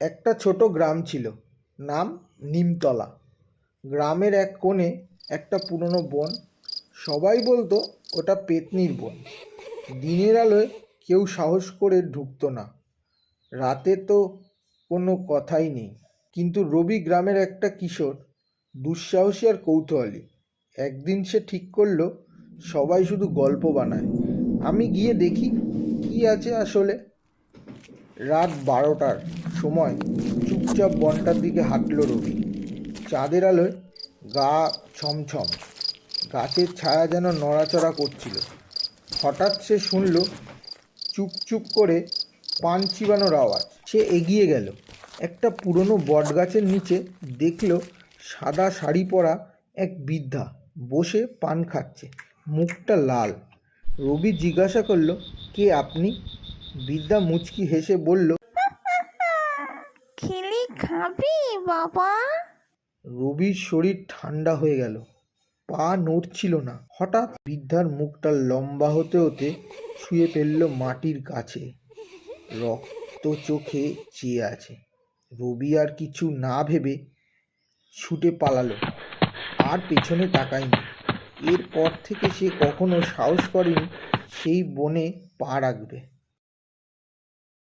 একটা ছোট গ্রাম ছিল, নাম নিমতলা। গ্রামের এক কোণে একটা পুরনো বন। সবাই বলতো, ওটা পেতনির বন। দিনের আলোয় কেউ সাহস করে ঢুকতো না। রাতে তো কোনো কথাই নেই। কিন্তু রবি গ্রামের একটা কিশোর, দুঃসাহসী আর কৌতূহলী। একদিন সে ঠিক করল, সবাই শুধু গল্প বানায়। আমি গিয়ে দেখি, কি আছে আসলে? রাত বারোটার সময় চুপচাপ বনটার দিকে হাঁটলো রবি। চাঁদের আলোয় গা ছমছম, গাছের ছায়া যেন নড়াচড়া করছিল। হঠাৎ সে শুনল চুপ চুপ করে পান চিবানোর আওয়াজ। সে এগিয়ে গেল, একটা পুরনো বটগাছের নিচে দেখল সাদা শাড়ি পরা এক বৃদ্ধা বসে পান খাচ্ছে, মুখটা লাল। রবি জিজ্ঞাসা করল, কে আপনি? বৃদ্ধা মুচকি হেসে বলল খেলে খাবি বাবা? রবির শরীর ঠান্ডা হয়ে গেল। পা নড়ছিল না। হঠাৎ বৃদ্ধার মুখটা লম্বা হতে হতে শুয়ে ফেলল মাটির কাছে। রক্ত চোখে চেয়ে আছে। রবি আর কিছু না ভেবে ছুটে পালালো। আর পেছনে তাকায়নি। এরপর থেকে সে কখনো সাহস করেনি সেই বনে পা রাখবে।